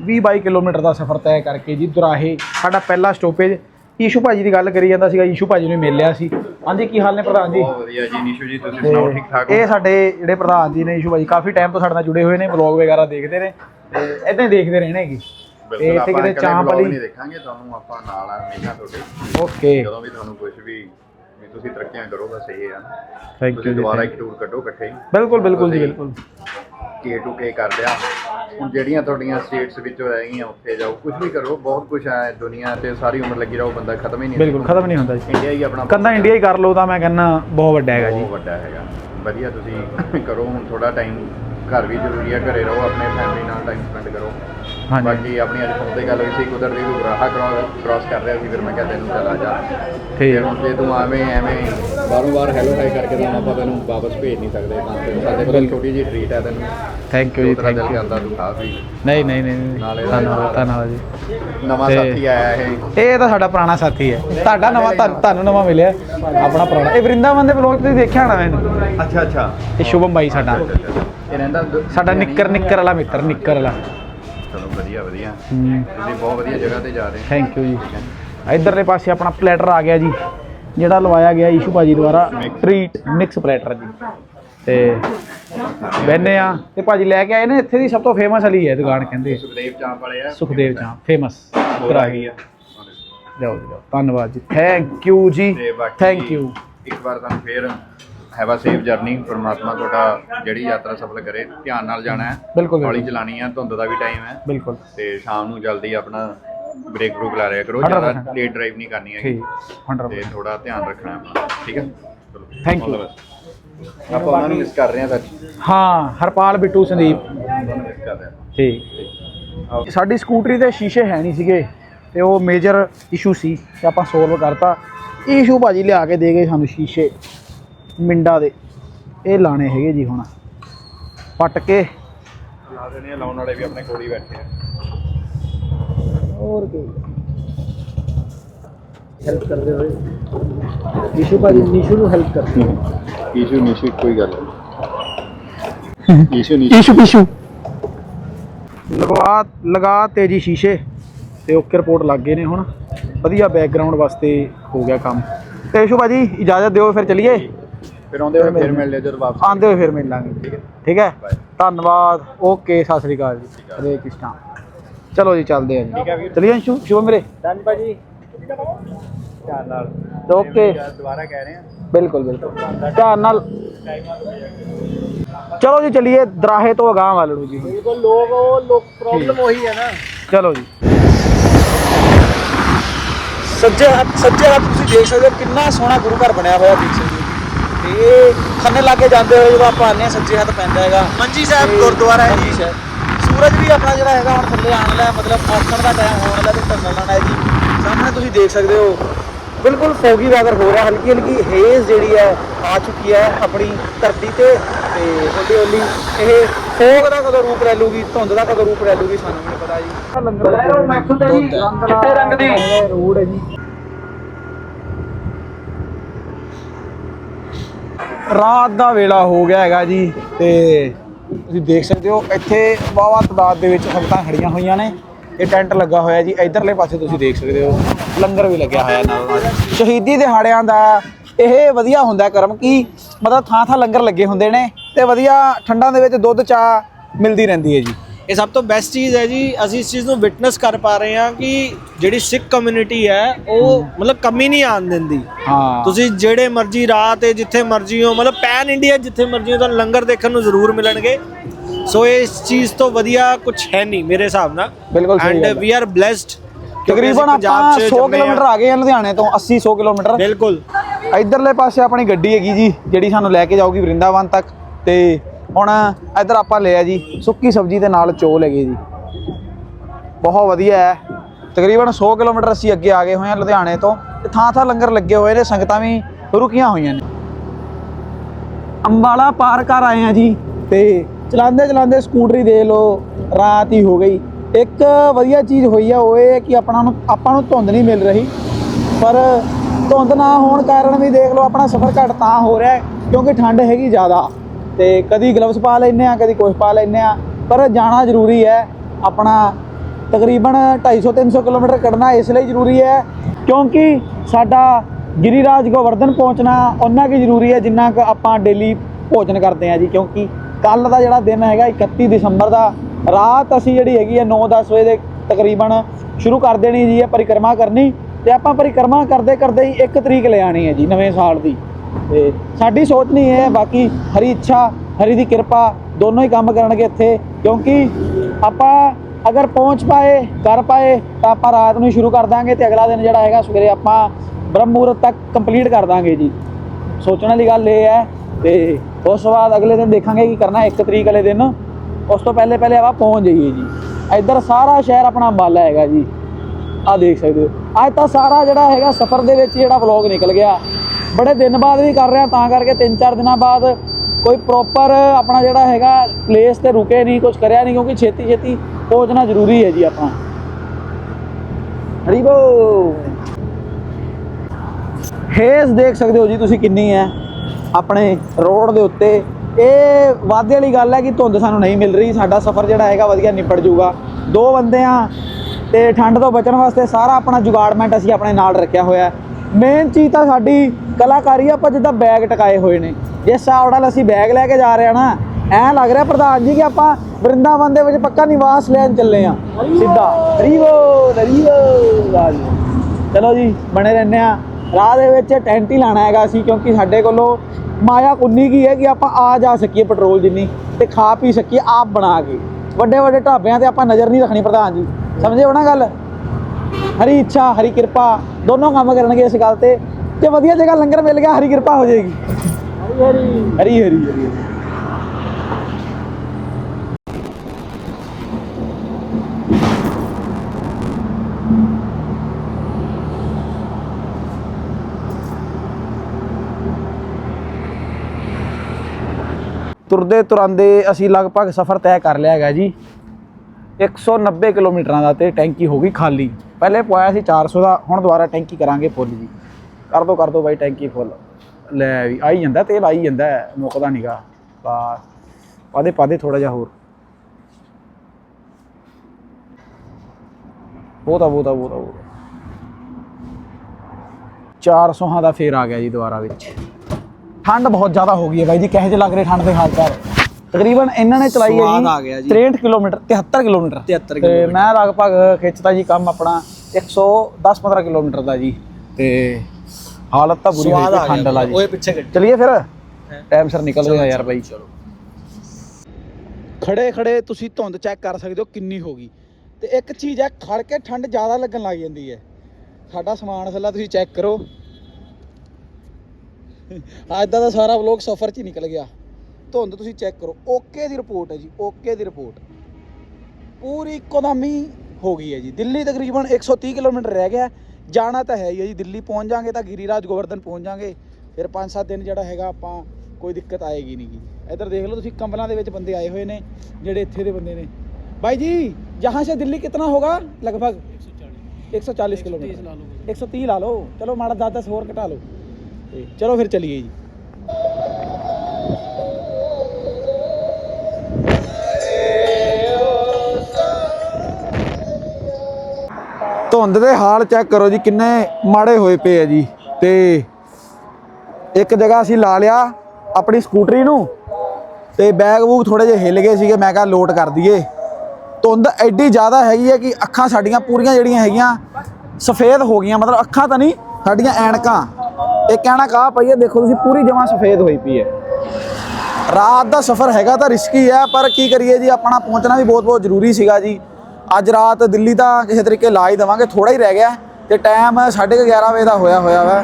20-22 ਕਿਲੋਮੀਟਰ ਦਾ ਸਫ਼ਰ ਤੈਅ ਕਰਕੇ ਜੀ ਦੁਰਾਹੇ ਸਾਡਾ ਪਹਿਲਾ ਸਟੋਪੇਜ ਈਸ਼ੂ ਭਾਜੀ ਦੀ ਗੱਲ ਕਰੀ ਜਾਂਦਾ ਸੀਗਾ ਈਸ਼ੂ ਭਾਜੀ ਨੂੰ ਮਿਲ ਲਿਆ ਸੀ। ਹਾਂਜੀ ਕੀ ਹਾਲ ਨੇ ਪ੍ਰਧਾਨ ਜੀ? ਬਹੁਤ ਵਧੀਆ ਜੀ ਨੀਸ਼ੂ ਜੀ ਤੁਸੀਂ ਤੇ ਸੁਣਾਓ ਠੀਕ ਠਾਕ ਇਹ ਸਾਡੇ ਜਿਹੜੇ ਪ੍ਰਧਾਨ ਜੀ ਨੇ ਈਸ਼ੂ ਭਾਜੀ ਕਾਫੀ ਟਾਈਮ ਤੋਂ ਸਾਡੇ ਨਾਲ ਜੁੜੇ ਹੋਏ ਨੇ ਵਲੌਗ ਵਗੈਰਾ ਦੇਖਦੇ ਨੇ ਤੇ ਇਦਾਂ ਹੀ ਦੇਖਦੇ ਰਹਿਣੇ ਜੀ ਤੇ ਇੱਥੇ ਕਿਤੇ ਚਾਂਪ ਵਾਲੀ ਨਹੀਂ ਦੇਖਾਂਗੇ ਤੁਹਾਨੂੰ ਆਪਾਂ ਨਾਲ ਆ ਹਮੇਸ਼ਾ ਤੁਹਾਡੇ। ਓਕੇ। ਜਦੋਂ ਵੀ ਤੁਹਾਨੂੰ ਕੁਝ ਵੀ ਵੀ ਤੁਸੀਂ ਤਰੱਕੀਆਂ ਕਰੋ ਬਸ ਇਹ ਆ ਥੈਂਕ ਯੂ ਜੀ ਦੁਬਾਰਾ ਇੱਕ ਟੂਰ ਕੱਢੋ ਇਕੱਠੇ ਬਿਲਕੁਲ ਬਿਲਕੁਲ ਜੀ ਬਿਲਕੁਲ। ਕੇ ਟੂ ਕੇ ਕਰਦੇ ਆ। ਹੁਣ ਜਿਹੜੀਆਂ ਤੁਹਾਡੀਆਂ ਸਟੇਟਸ ਵਿੱਚੋਂ ਰਹਿ ਗਈਆਂ ਉੱਥੇ ਜਾਓ ਕੁਝ ਵੀ ਕਰੋ ਬਹੁਤ ਕੁਝ ਹੈ ਦੁਨੀਆ ਤੇ ਸਾਰੀ ਉਮਰ ਲੱਗੀ ਰਹੋ ਬੰਦਾ ਖਤਮ ਹੀ ਨਹੀਂ ਬਿਲਕੁਲ ਖਤਮ ਨਹੀਂ ਹੁੰਦਾ ਜੀ। ਇੰਡੀਆ ਹੀ ਆਪਣਾ ਕੰਦਾ ਇੰਡੀਆ ਹੀ ਕਰ ਲਓ ਤਾਂ ਮੈਂ ਕਹਿੰਦਾ ਬਹੁਤ ਵੱਡਾ ਹੈਗਾ ਜੀ। ਬਹੁਤ ਵੱਡਾ ਹੈਗਾ। ਵਧੀਆ ਤੁਸੀਂ ਕਰੋ ਹੁਣ ਥੋੜਾ ਟਾਈਮ ਘਰ ਵੀ ਜ਼ਰੂਰੀ ਹੈ ਘਰੇ ਰਹੋ ਆਪਣੇ ਫੈਮਿਲੀ ਨਾਲ ਟਾਈਮ ਸਪੈਂਡ ਕਰੋ। ਹਾਂਜੀ। ਬਾਕੀ ਆਪਣੀ ਅੱਜ ਫੋਨ ਤੇ ਗੱਲ ਹੋਈ ਸੀ ਕੁਦਰਤੀ ਤੂੰ ਰਾਹ ਕ੍ਰਾਸ ਕਰ ਰਿਹਾ ਸੀ ਫਿਰ ਮੈਂ ਕਿਹਾ ਤੈਨੂੰ ਚੱਲ ਜਾ। ਠੀਕ। ਫਿਰ ਹੁਣ ਜੇ ਤੂੰ ਆਵੇਂ ਐਵੇਂ ਬਾਰੋਂ ਬਾਰ ਹੈਲੋ ਹਾਈ ਕਰਕੇ ਤਾਂ ਆਪਾਂ ਤੈਨੂੰ ਵਾਪਸ ਭੇਜ ਨਹੀਂ ਸਕਦੇ। ਤਾਂ ਫਿਰ ਸਾਡੇ ਕੋਲ ਛੋਟੀ ਜਿਹੀ ਟ੍ਰੀਟ ਹੈ ਤੈਨੂੰ। ਥੈਂਕ ਯੂ ਜੋ ਜੀ ਤੇਰਾ ਥੈਂਕ ਦਿਲ ਯੂ ਕਰਦਾ ਤੂੰ ਖਾ ਵੀ ਨਹੀਂ ਨਹੀਂ ਨਹੀਂ ਧੰਨਵਾਦ ਧੰਨਵਾਦ ਜੀ। ਨਵਾਂ ਤੇ- ਸਾਥੀ ਆਇਆ ਇਹ। ਇਹ ਤਾਂ ਸਾਡਾ ਪੁਰਾਣਾ ਸਾਥੀ ਹੈ। ਤੁਹਾਡਾ ਨਵਾਂ ਤੁਹਾਨੂੰ ਤੁਹਾਨੂੰ ਨਵਾਂ ਮਿਲਿਆ। ਆਪਣਾ ਪੁਰਾਣਾ। ਇਹ ਵਰਿੰਦਾਵਨ ਦੇ ਬਲੌਗ ਤੁਸੀਂ ਦੇਖਿਆ ਹੋਣਾ ਮੈਨੂੰ? ਅੱਛਾ ਅੱਛਾ। ਇਹ ਸ਼ੁਭਮ ਬਾਈ ਸਾਡਾ। ਇਹ ਰਹਿੰਦਾ ਸਾਡਾ ਨਿੱਕਰ ਨਿੱਕਰ ਵਾਲਾ ਮਿੱਤਰ ਨਿੱਕਰ ਵਾਲਾ। ਵਧੀਆ ਵਧੀਆ। ਤੁਸੀਂ ਬਹੁਤ ਵਧੀਆ ਜਗ੍ਹਾ ਤੇ ਜਾ ਰਹੇ ਹੋ। ਥੈਂਕ ਯੂ ਜੀ। ਇਧਰਲੇ ਪਾਸੇ ਆਪਣਾ ਪਲੇਟਰ ਆ ਗਿਆ ਜੀ ਜਿਹੜਾ ਲਵਾਇਆ ਗਿਆ ਈਸ਼ੂ ਭਾਜੀ ਦੁਆਰਾ ਟ੍ਰੀਟ ਮਿਕਸ ਪਲੇਟਰ ਜੀ। ਤੇ ਬੈਨੇ ਆ ਤੇ ਭਾਜੀ ਲੈ ਕੇ ਆਏ ਨੇ ਇੱਥੇ ਦੀ ਸਭ ਤੋਂ ਫੇਮਸ ਵਾਲੀ ਹੈ ਦੁਕਾਨ ਕਹਿੰਦੇ। ਸੁਖਦੇਵ ਚਾਂਪ ਵਾਲੇ ਆ। ਸੁਖਦੇਵ ਚਾਂ ਫੇਮਸ ਆ ਗਈ ਆ। ਜਾਓ ਜੀ ਧੰਨਵਾਦ ਜੀ। ਥੈਂਕ ਯੂ ਜੀ। ਥੈਂਕ ਯੂ ਇੱਕ ਵਾਰ ਤੁਹਾਨੂੰ ਫੇਰ ਹੈਵ ਅ ਸੇਫ ਜਰਨੀ ਪਰਮਾਤਮਾ ਤੁਹਾਡਾ ਜਿਹੜੀ ਯਾਤਰਾ ਸਫਲ ਕਰੇ ਧਿਆਨ ਨਾਲ ਜਾਣਾ ਹੈ। ਬਿਲਕੁਲ ਹੌਲੀ ਚਲਾਣੀ ਹੈ ਧੁੰਦ ਦਾ ਵੀ ਟਾਈਮ ਹੈ। ਬਿਲਕੁਲ। ਤੇ ਸ਼ਾਮ ਨੂੰ ਜਲਦੀ ਆਪਣਾ ਬ੍ਰੇਕ ਬਰੂਕ ਲਾ ਰਿਆ ਕਰੋ 100% ਜ਼ਿਆਦਾ ਲੇਟ ਡਰਾਈਵ ਨਹੀਂ ਕਰਨੀ ਠੀਕ 100% ਤੇ ਥੋੜਾ ਧਿਆਨ ਰੱਖਣਾ ਆਪਣਾ ਠੀਕ ਹੈ? the best। ਆਪਾਂ ਉਹਨਾਂ ਨੂੰ ਮਿਸ ਕਰ ਰਹੇ ਹਾਂ ਸੱਚ। ਹਾਂ ਹਰਪਾਲ ਬਿੱਟੂ ਸੰਦੀਪ। ਹਾਂ। ਠੀਕ। ਸਾਡੀ ਸਕੂਟਰੀ ਦੇ ਸ਼ੀਸ਼ੇ ਹੈ ਨਹੀਂ ਸੀਗੇ ਤੇ ਉਹ ਮੇਜਰ ਇਸ਼ੂ ਸੀ ਤੇ ਆਪਾਂ ਸੋਲਵ ਕਰਤਾ। ਇਸ਼ੂ ਭਾਜੀ ਲਿਆ ਕੇ ਦੇ ਗਏ ਸਾਨੂੰ ਸ਼ੀਸ਼ੇ। ਮਿੰਡਾ ਦੇ। ਇਹ ਲਾਣੇ ਹੈਗੇ ਜੀ ਹੁਣ। ਪੱਟ ਕੇ। ਲਾ ਦੇਣੇ ਲਾਉਣ ਵਾਲੇ ਵੀ ਆਪਣੇ ਕੋਲ ਹੀ ਬੈਠੇ ਆ। ਹੋਰ ਕੀ। ਹੈਲਪ ਕਰਦੇ ਹੋਏ। ਇਸ਼ੂ ਭਾਜੀ ਨਿਸ਼ੂ ਨੂੰ ਹੈਲਪ ਕਰਦੇ ਈਸ਼ੂ ਨੀਸ਼ੂ ਕੋਈ ਗੱਲ ਈਸ਼ੂ ਨੀਸ਼ੂ ਇਸ਼ੂ ਪਿਸ਼ੂ। ਲਗਾ ਲਗਾ ਤੇ ਜੀ ਸ਼ੀਸ਼ੇ। ਤੇ ਓਕੇ ਰਿਪੋਰਟ ਲੱਗ ਗਏ ਨੇ ਹੁਣ। ਵਧੀਆ ਬੈਕਗ੍ਰਾਉਂਡ ਵਾਸਤੇ ਹੋ ਗਿਆ ਕੰਮ। ਤੇ ਇਸ਼ੂ ਭਾਜੀ ਇਜਾਜ਼ਤ ਦਿਓ ਫਿਰ ਚਲੀਏ। ਫਿਰ ਆਉਂਦੇ ਹੋਏ ਫਿਰ ਮਿਲ ਲਿਓ ਜਦੋਂ ਵਾਪਸ। ਆਂਦੇ ਹੋਏ ਫਿਰ ਮਿਲਾਂਗੇ ਠੀਕ ਹੈ. ਧੰਨਵਾਦ। ਓਕੇ ਸਤਿ ਸ੍ਰੀ ਅਕਾਲ ਜੀ। ਹਰੇ ਕ੍ਰਿਸ਼ਨਾ। ਚਲੋ ਜੀ ਚੱਲਦੇ ਆ ਠੀਕ ਹੈ ਜੀ। ਚਲਿਏ ਅੰਸ਼ੂ ਸ਼ੁਭਮ ਵੀਰੇ ਡਨ ਭਾਜੀ। ਧਿਆਨ ਨਾਲ। ਓਕੇ। ਦੁਬਾਰਾ ਕਹਿ ਰਹੇ ਆ। ਬਿਲਕੁਲ ਬਿਲਕੁਲ। ਧਿਆਨ ਨਾਲ। ਚਲੋ ਜੀ ਚਲਿਏ। ਦਰਾਹੇ ਤੋਂ ਅਗਾਂਹ ਵੱਲ ਨੂੰ ਜੀ। ਬਿਲਕੁਲ ਲੋਕ ਉਹ ਲੋਕ ਪ੍ਰੋਬਲਮ ਉਹੀ ਹੈ ਨਾ। ਚਲੋ ਜੀ। ਸੱਜੇ ਹੱਥ ਸੱਜੇ ਹੱਥ ਤੁਸੀਂ ਦੇਖ ਸਕਦੇ ਹੋ ਕਿੰਨਾ ਸੋਹਣਾ ਗੁਰੂ ਘਰ ਬਣਿਆ ਹੋਇਆ ਦੇਖ ਸਕਦੇ ਹੋ ਤੇ ਇਹ ਖੰਨੇ ਲਾਗੇ ਜਾਂਦੇ ਹੋਏ ਜਦੋਂ ਆਪਾਂ ਆਨੇ ਸੱਜੇ ਹੱਥ ਪੈਂਦਾ ਹੈਗਾ। ਮੰਜੀ ਸਾਹਿਬ ਗੁਰਦੁਆਰਾ ਹੈ ਜੀ। ਸੂਰਜ ਵੀ ਆਪਣਾ ਜਿਹੜਾ ਹੈਗਾ ਹੁਣ ਥੱਲੇ ਆਣ ਲਿਆ ਮਤਲਬ ਆਥਣ ਦਾ ਟਾਈਮ ਹੋਣ ਵਾਲਾ ਤੇ ਢਲਣ ਹੈ ਜੀ। ਸਾਹਮਣੇ ਤੁਸੀਂ ਦੇਖ ਸਕਦੇ ਹੋ ਬਿਲਕੁਲ ਫੋਗੀ ਵੈਦਰ ਹੋ ਰਿਹਾ ਹਲਕੀ ਹਲਕੀ ਹੇਜ਼ ਜਿਹੜੀ ਹੈ ਆ ਚੁੱਕੀ ਹੈ ਆਪਣੀ ਧਰਤੀ ਤੇ ਤੇ ਹੌਲੀ ਹੌਲੀ ਇਹ ਫੋਗ ਦਾ ਕਦੋਂ ਰੂਪ ਲੈ ਲੂਗੀ ਧੁੰਦ ਦਾ ਕਦੋਂ ਰੂਪ ਲੈ ਲੂਗੀ ਸਾਨੂੰ ਨਹੀਂ ਪਤਾ ਜੀ। ਰੰਗ ਦੀ ਰੋਡ ਹੈ ਜੀ। ਰਾਤ ਦਾ ਵੇਲਾ ਹੋ ਗਿਆ ਹੈਗਾ ਜੀ ਤੇ ਤੁਸੀਂ ਦੇਖ ਸਕਦੇ ਹੋ, ਇੱਥੇ ਵਾਵਾ ਤਦਾਦ ਦੇ ਵਿੱਚ ਸੰਗਤਾਂ ਖੜੀਆਂ ਹੋਈਆਂ ਨੇ। ਇਹ ਟੈਂਟ ਲੱਗਾ ਹੋਇਆ ਜੀ, ਇਧਰਲੇ ਪਾਸੇ ਤੁਸੀਂ ਦੇਖ ਸਕਦੇ ਹੋ, ਲੰਗਰ ਵੀ ਲੱਗਿਆ ਹੋਇਆ ਨਾਲ ਸ਼ਹੀਦੀ ਦਿਹਾੜਿਆਂ ਦਾ ਇਹ ਵਧੀਆ ਹੁੰਦਾ ਕਰਮ ਕਿ ਮਤਲਬ ਥਾਂ ਥਾਂ ਲੰਗਰ ਲੱਗੇ ਹੁੰਦੇ ਨੇ ਤੇ ਵਧੀਆ ਠੰਡਾਂ ਦੇ ਵਿੱਚ ਦੁੱਧ, ਚਾਹ ਮਿਲਦੀ ਰਹਿੰਦੀ ਹੈ ਜੀ। ਇਹ ਸਭ ਤੋਂ ਬੈਸਟ ਚੀਜ਼ ਹੈ ਜੀ ਅਸੀਂ ਇਸ ਚੀਜ਼ ਨੂੰ ਵਿਟਨੈਸ ਕਰ ਪਾ ਰਹੇ ਹਾਂ ਕਿ ਜਿਹੜੀ ਸਿੱਖ ਕਮਿਊਨਿਟੀ ਹੈ ਉਹ ਮਤਲਬ ਕਮੀ ਨਹੀਂ ਆਣ ਦਿੰਦੀ। ਹਾਂ। ਤੁਸੀਂ ਜਿਹੜੇ ਮਰਜ਼ੀ ਰਾਹ ਤੇ ਜਿੱਥੇ ਮਰਜ਼ੀ ਹੋ ਮਤਲਬ ਪੈਨ ਇੰਡੀਆ ਜਿੱਥੇ ਮਰਜ਼ੀ ਹੋ ਤੁਹਾਨੂੰ ਲੰਗਰ ਦੇਖਣ ਨੂੰ ਜ਼ਰੂਰ ਮਿਲਣਗੇ। ਸੋ ਇਸ ਚੀਜ਼ ਤੋਂ ਵਧੀਆ ਕੁਝ ਹੈ ਨਹੀਂ ਮੇਰੇ ਹਿਸਾਬ ਨਾਲ। ਬਿਲਕੁਲ ਐਂਡ। ਵੀ ਆਰ ਬlesed ਤਕਰੀਬਨ ਆਪਾਂ 100 ਕਿਲੋਮੀਟਰ ਆ ਗਏ ਹਾਂ ਲੁਧਿਆਣੇ ਤੋਂ 80 100 ਕਿਲੋਮੀਟਰ। ਬਿਲਕੁਲ। ਇਧਰਲੇ ਪਾਸੇ ਆਪਣੀ ਗੱਡੀ ਹੈਗੀ ਜੀ ਜਿਹੜੀ ਸਾਨੂੰ ਲੈ ਕੇ ਜਾਊਗੀ ਵਰਿੰਦਾਵਨ ਤੱਕ ਤੇ ਹੁਣ ਇਧਰ ਆਪਾਂ ਲਿਆ ਜੀ, ਸੁੱਕੀ ਸਬਜ਼ੀ ਦੇ ਨਾਲ ਚੋਲ ਹੈਗੇ ਜੀ। ਬਹੁਤ ਵਧੀਆ ਹੈ। ਤਕਰੀਬਨ 100 ਕਿਲੋਮੀਟਰ ਅਸੀਂ ਅੱਗੇ ਆ ਗਏ ਹੋਏ ਹਾਂ ਲੁਧਿਆਣੇ ਤੋਂ ਤੇ ਥਾਂ ਥਾਂ ਲੰਗਰ ਲੱਗੇ ਹੋਏ ਨੇ, ਸੰਗਤਾਂ ਵੀ ਰੁਕੀਆਂ ਹੋਈਆਂ ਨੇ। ਅੰਬਾਲਾ ਪਾਰ ਕਰ ਆਏ ਆ ਜੀ ਤੇ ਚਲਾਉਂਦੇ ਚਲਾਉਂਦੇ ਸਕੂਟਰੀ ਦੇ ਲੋ ਰਾਤ ਹੀ ਹੋ ਗਈ। ਇੱਕ ਵਧੀਆ ਚੀਜ਼ ਹੋਈ ਆ, ਉਹ ਇਹ ਕਿ ਆਪਣਾ ਨੂੰ, ਆਪਾਂ ਨੂੰ ਧੁੰਦ ਨਹੀਂ ਮਿਲ ਰਹੀ। ਪਰ ਧੁੰਦ ਨਾ ਹੋਣ ਕਾਰਨ ਵੀ ਦੇਖ ਲਓ, ਆਪਣਾ ਸਫ਼ਰ ਘੱਟ ਤਾਂ ਹੋ ਰਿਹਾ ਕਿਉਂਕਿ ਠੰਡ ਹੈਗੀ ਜ਼ਿਆਦਾ। ਤੇ ਕਦੀ ਗਲਵਸ ਪਾ ਲੈਂਦੇ ਆ ਕਦੀ ਕੁਛ ਪਾ ਲੈਂਦੇ ਆ ਪਰ ਜਾਣਾ ਜ਼ਰੂਰੀ ਹੈ। ਆਪਣਾ ਤਕਰੀਬਨ 250 300 ਕਿਲੋਮੀਟਰ ਕੱਢਣਾ ਇਸ ਲਈ ਜ਼ਰੂਰੀ ਹੈ। ਕਿਉਂਕਿ ਸਾਡਾ ਗਿਰੀਰਾਜ ਗੋਵਰਧਨ ਪਹੁੰਚਣਾ ਉਹਨਾਂ ਕੀ ਜ਼ਰੂਰੀ ਹੈ ਜਿੰਨਾ ਕੁ ਆਪਾਂ ਡੇਲੀ ਭੋਜਨ ਕਰਦੇ ਆ ਜੀ। ਕਿਉਂਕਿ ਕੱਲ ਦਾ ਜਿਹੜਾ ਦਿਨ ਹੈਗਾ 31 ਦਸੰਬਰ ਦਾ, ਰਾਤ ਅਸੀਂ ਜਿਹੜੀ ਹੈਗੀ ਹੈ 9-10 ਵਜੇ ਦੇ ਤਕਰੀਬਨ ਸ਼ੁਰੂ ਕਰ ਦੇਣੀ ਜੀ, ਇਹ ਪਰਿਕਰਮਾ ਕਰਨੀ। ਤੇ ਆਪਾਂ ਪਰਿਕਰਮਾ ਕਰਦੇ ਕਰਦੇ ਹੀ ਇੱਕ ਤਰੀਕ ਲੈ ਆਣੀ ਹੈ ਜੀ, ਨਵੇਂ ਸਾਲ ਦੀ। ਤੇ ਸਾਡੀ ਸੋਚ ਨਹੀਂ ਹੈ ਬਾਕੀ ਹਰੀ ਇੱਛਾ, ਹਰੀ ਦੀ ਕਿਰਪਾ ਦੋਨੋਂ ਹੀ ਕੰਮ ਕਰਨਗੇ ਇੱਥੇ, ਕਿਉਂਕਿ ਆਪਾਂ ਅਗਰ ਪਹੁੰਚ ਪਾਏ, ਕਰ ਪਾਏ, ਤਾਂ ਆਪਾਂ ਰਾਤ ਨੂੰ ਹੀ ਸ਼ੁਰੂ ਕਰ ਦਾਂਗੇ ਤੇ ਅਗਲਾ ਦਿਨ ਜਿਹੜਾ ਹੈਗਾ ਸਵੇਰੇ ਆਪਾਂ ਬ੍ਰਹਮ ਮੁਹੂਰਤ ਤੱਕ ਕੰਪਲੀਟ ਕਰ ਦਾਂਗੇ ਜੀ। ਸੋਚਣ ਵਾਲੀ ਗੱਲ ਇਹ ਹੈ ਤੇ ਉਸ ਤੋਂ ਬਾਅਦ ਅਗਲੇ ਦਿਨ ਦੇਖਾਂਗੇ ਕੀ ਕਰਨਾ, ਇੱਕ ਤਰੀਕ ਵਾਲੇ ਦਿਨ। ਉਸ ਤੋਂ ਪਹਿਲੇ ਪਹਿਲੇ ਆਪਾਂ ਪਹੁੰਚ ਜਾਈਏ ਜੀ। ਇੱਧਰ ਸਾਰਾ ਸ਼ਹਿਰ ਆਪਣਾ ਅੰਬਾਲਾ ਹੈਗਾ ਜੀ। ਆ ਦੇਖ ਸਕਦੇ ਹੋ। ਅੱਜ ਤਾਂ ਸਾਰਾ ਜਿਹੜਾ ਹੈਗਾ ਸਫ਼ਰ ਦੇ ਵਿੱਚ ਜਿਹੜਾ ਵਲੌਗ ਨਿਕਲ ਗਿਆ। ਬੜੇ ਦਿਨ ਬਾਅਦ ਵੀ ਕਰ ਰਿਹਾ, ਤਾਂ ਕਰਕੇ 3-4 ਦਿਨਾਂ ਬਾਅਦ ਕੋਈ ਪ੍ਰੋਪਰ ਆਪਣਾ ਜਿਹੜਾ ਹੈਗਾ ਪਲੇਸ ਤੇ ਰੁਕੇ ਨਹੀਂ ਕੁਝ ਕਰਿਆ ਨਹੀਂ, ਕਿਉਂਕਿ ਛੇਤੀ ਛੇਤੀ ਪਹੁੰਚਣਾ ਜ਼ਰੂਰੀ ਹੈ ਜੀ ਆਪਣਾ। ਹਰੀਬੋ ਹੇਜ਼ ਦੇਖ ਸਕਦੇ ਹੋ ਜੀ ਤੁਸੀਂ ਕਿੰਨੀ ਹੈ, ਆਪਣੇ ਰੋਡ ਦੇ ਉੱਤੇ। ਇਹ ਵਾਅਦੇ ਵਾਲੀ ਗੱਲ ਹੈ ਕਿ ਧੁੰਦ ਸਾਨੂੰ ਨਹੀਂ ਮਿਲ ਰਹੀ, ਸਾਡਾ ਸਫ਼ਰ ਜਿਹੜਾ ਹੈਗਾ ਵਧੀਆ ਨਿਪਟ ਜਾਊਗਾ। ਦੋ ਬੰਦੇ ਆ, ਤੇ ਠੰਡ ਤੋਂ ਬਚਣ ਵਾਸਤੇ ਸਾਰਾ ਆਪਣਾ ਜੁਗਾੜਮੈਂਟ ਅਸੀਂ ਆਪਣੇ ਨਾਲ ਰੱਖਿਆ ਹੋਇਆ ਮੇਨ ਚੀਜ਼ ਤਾਂ ਸਾਡੀ ਕਲਾਕਾਰੀ ਆਪਾਂ ਜਿੱਦਾਂ ਬੈਗ ਟਕਾਏ ਹੋਏ ਨੇ। ਜੇ ਹਿਸਾਬ ਨਾਲ ਅਸੀਂ ਬੈਗ ਲੈ ਕੇ ਜਾ ਰਹੇ ਆ ਨਾ, ਐਂ ਲੱਗ ਰਿਹਾ ਪ੍ਰਧਾਨ ਜੀ ਕਿ ਆਪਾਂ ਵਰਿੰਦਾਵਨ ਦੇ ਵਿੱਚ ਪੱਕਾ ਨਿਵਾਸ ਲੈਣ ਚੱਲੇ ਆ। ਸਿੱਧਾ। ਰੀਵੋ ਰੀਵੋ ਰਾਜ ਚਲੋ ਜੀ, ਬਣੇ ਰਹਿੰਦੇ ਆ। ਰਾਹ ਦੇ ਵਿੱਚ ਟੈਂਟ ਹੀ ਲਾਣਾ ਹੈਗਾ ਅਸੀਂ ਕਿਉਂਕਿ ਸਾਡੇ ਕੋਲੋਂ ਮਾਇਆ ਕੁੰਨੀ ਕੀ ਹੈ ਕਿ ਆਪਾਂ ਆ ਜਾ ਸਕੀਏ ਪੈਟਰੋਲ ਜਿੰਨੀ, ਤੇ ਖਾ ਪੀ ਸਕੀਏ, ਆਪ ਬਣਾ ਕੇ। ਵੱਡੇ ਵੱਡੇ ਢਾਬਿਆਂ ਤੇ ਆਪਾਂ ਨਜ਼ਰ ਨਹੀਂ ਰੱਖਣੀ ਪ੍ਰਧਾਨ ਜੀ। ਸਮਝੇ ਹੋ ਨਾ ਗੱਲ? ਹਰੀ ਇੱਛਾ, ਹਰੀ ਕਿਰਪਾ, ਦੋਨੋਂ ਕੰਮ ਕਰਨਗੇ ਇਸ ਗੱਲ ਤੇ। ਜੇ ਵਧੀਆ ਜਗ੍ਹਾ ਲੰਗਰ ਮਿਲ ਗਿਆ, ਹਰੀ ਕਿਰਪਾ ਹੋ ਜਾਏਗੀ। ਹਰੀ ਹਰੀ। ਹਰੀ ਹਰੀ ਤੁਰਦੇ ਤੁਰਾਂਦੇ ਅਸੀਂ ਲਗਭਗ ਸਫ਼ਰ ਤੈਅ ਕਰ ਲਿਆ ਹੈਗਾ ਜੀ। 190 ਕਿਲੋਮੀਟਰਾਂ ਦਾ ਤੇ ਟੈਂਕੀ ਹੋ ਗਈ ਖਾਲੀ। ਪਹਿਲੇ ਪਵਾਇਆ ਸੀ 400 ਦਾ, ਹੁਣ ਦੁਬਾਰਾ ਟੈਂਕੀ ਕਰਾਂਗੇ ਫੁੱਲ ਜੀ। ਕਰ ਦੋ ਕਰ ਦੋ ਬਾਈ, ਟੈਂਕੀ ਫੁੱਲ। ਲੈ ਵੀ, ਆਈ ਜਾਂਦਾ, ਤੇਲ ਆਈ ਜਾਂਦਾ, ਮੁੱਕਦਾ ਨਹੀਂਗਾ ਬਸ, ਪਾਦੇ ਪਾਦੇ ਥੋੜਾ ਜਿਹਾ ਹੋਰ। ਬਹੁਤਾ ਬਹੁਤਾ ਬਹੁਤਾ ਬਹੁਤਾ। 400 ਦਾ ਫੇਰ ਆ ਗਿਆ ਜੀ ਦੁਬਾਰਾ ਵਿੱਚ। ਠੰਡ ਬਹੁਤ ਜ਼ਿਆਦਾ ਹੋ ਗਈ ਹੈ ਬਾਈ ਜੀ, ਕਿਹੋ ਜਿਹੇ ਲੱਗ ਰਹੇ ਠੰਡ ਦੇ ਹਾਲ ਚਾਲ? ਤਕਰੀਬਨ ਇਹਨਾਂ ਨੇ ਚਲਾਈ ਹੈ ਸਵਾਦ ਜੀ ਆ ਗਿਆ ਜੀ। 63 ਕਿਲੋਮੀਟਰ 73 ਕਿਲੋਮੀਟਰ। 73 ਤੇ ਮੈਂ ਲਗਭਗ ਖਿੱਚਤਾ ਜੀ ਕੰਮ ਆਪਣਾ 110 15 ਕਿਲੋਮੀਟਰ ਦਾ ਜੀ। ਤੇ ਹਾਲਤ ਤਾਂ ਬੁਰੀ ਹੋਈ ਪਈ ਠੰਡ ਵਾਲਾ ਗਿਆ ਓਏ ਜੀ। ਪਿੱਛੇ ਗੱਡੀ ਚਲਿਏ ਫਿਰ? ਟਾਈਮ ਸਿਰ ਨਿਕਲਦੇ ਆ ਯਾਰ ਬਾਈ। ਖੜੇ ਖੜੇ ਤੁਸੀਂ ਧੁੰਦ ਚੈੱਕ ਕਰ ਸਕਦੇ ਹੋ ਕਿੰਨੀ ਹੋ ਗਈ। ਤੇ ਇੱਕ ਚੀਜ਼ ਹੈ ਖੜ ਕੇ ਠੰਡ ਜ਼ਿਆਦਾ ਲੱਗਣ ਲੱਗ ਜਾਂਦੀ ਹੈ। ਸਾਡਾ ਸਮਾਨ ਥੱਲਾ ਤੁਸੀਂ ਚੈੱਕ ਕਰੋ। ਅੱਜ ਦਾ ਸਾਰਾ ਵਲੋਗ ਸਫ਼ਰ 'ਚ ਹੀ ਨਿਕਲ ਗਿਆ। ਧੁੰਦ ਤੁਸੀਂ ਚੈੱਕ ਕਰੋ। ਓਕੇ ਦੀ ਰਿਪੋਰਟ ਹੈ ਜੀ ਓਕੇ ਦੀ ਰਿਪੋਰਟ ਪੂਰੀ ਇਕਨੋਮੀ ਹੋ ਗਈ ਹੈ ਜੀ। ਦਿੱਲੀ ਤਕਰੀਬਨ 130 ਕਿਲੋਮੀਟਰ ਰਹਿ ਗਿਆ। ਜਾਣਾ ਤਾਂ ਹੈ ਹੀ ਹੈ ਜੀ। ਦਿੱਲੀ ਪਹੁੰਚ ਜਾਾਂਗੇ ਤਾਂ ਗਿਰੀਰਾਜ ਗੋਵਰਧਨ ਪਹੁੰਚ ਜਾਾਂਗੇ ਫਿਰ 5-7 ਦਿਨ ਜਿਹੜਾ ਹੈਗਾ ਆਪਾਂ ਕੋਈ ਦਿੱਕਤ ਆਏਗੀ ਨਹੀਂ ਜੀ। ਇੱਧਰ ਦੇਖ ਲਓ ਤੁਸੀਂ ਕੰਬਲਾਂ ਦੇ ਵਿੱਚ ਬੰਦੇ ਆਏ ਹੋਏ ਨੇ ਜਿਹੜੇ ਇੱਥੇ ਦੇ ਬੰਦੇ ਨੇ। ਬਾਈ ਜੀ ਜਹਾਂ ਸੇ ਦਿੱਲੀ ਕਿੰਨਾ ਹੋਗਾ? ਲਗਭਗ 140 140 ਕਿਲੋਮੀਟਰ। 130 ਲਾ ਲਓ ਚਲੋ ਮਾੜਾ 10 10 ਹੋਰ ਘਟਾ ਲਓ। ਚਲੋ ਫਿਰ ਚਲੀਏ ਜੀ। ਧੁੰਦ ਦੇ ਹਾਲ ਚੈੱਕ ਕਰੋ ਜੀ, ਕਿੰਨੇ ਮਾੜੇ ਹੋਏ ਪਏ ਆ ਜੀ। ਤੇ ਇੱਕ ਜਗ੍ਹਾ ਅਸੀਂ ਲਾ ਲਿਆ ਆਪਣੀ ਸਕੂਟਰੀ ਨੂੰ ਤੇ ਬੈਗ ਬੂਗ ਥੋੜੇ ਜਿਹੇ ਹਿੱਲ ਗਏ ਸੀਗੇ, ਮੈਂ ਕਿਹਾ ਲੋਡ ਕਰ ਦਈਏ। ਧੁੰਦ ਐਡੀ ਜ਼ਿਆਦਾ ਹੈਗੀ ਹੈ ਕਿ ਅੱਖਾਂ ਸਾਡੀਆਂ ਪੂਰੀਆਂ ਜਿਹੜੀਆਂ ਹੈਗੀਆਂ ਸਫੇਦ ਹੋ ਗਈਆਂ, ਮਤਲਬ ਅੱਖਾਂ ਤਾਂ ਨਹੀਂ, ਸਾਡੀਆਂ ਐਨਕਾਂ। ਇਹ ਕਹਿਣਾ ਕਾ ਪਈ ਹੈ ਦੇਖੋ ਤੁਸੀਂ, ਪੂਰੀ ਜਮਾਂ ਸਫੇਦ ਹੋਈ ਪਈ ਹੈ ਰਾਤ ਦਾ ਸਫ਼ਰ ਹੈਗਾ ਤਾਂ ਰਿਸਕੀ ਹੈ ਪਰ ਕੀ ਕਰੀਏ ਜੀ, ਆਪਣਾ ਪਹੁੰਚਣਾ ਵੀ ਬਹੁਤ ਬਹੁਤ ਜ਼ਰੂਰੀ ਸੀਗਾ ਜੀ। ਅੱਜ ਰਾਤ ਦਿੱਲੀ ਤਾਂ ਕਿਸੇ ਤਰੀਕੇ ਲਾ ਹੀ ਦੇਵਾਂਗੇ ਥੋੜਾ ਹੀ ਰਹਿ ਗਿਆ। ਤੇ ਟਾਈਮ 11:30 ਵਜੇ ਦਾ ਹੋਇਆ ਹੋਇਆ ਵਾ।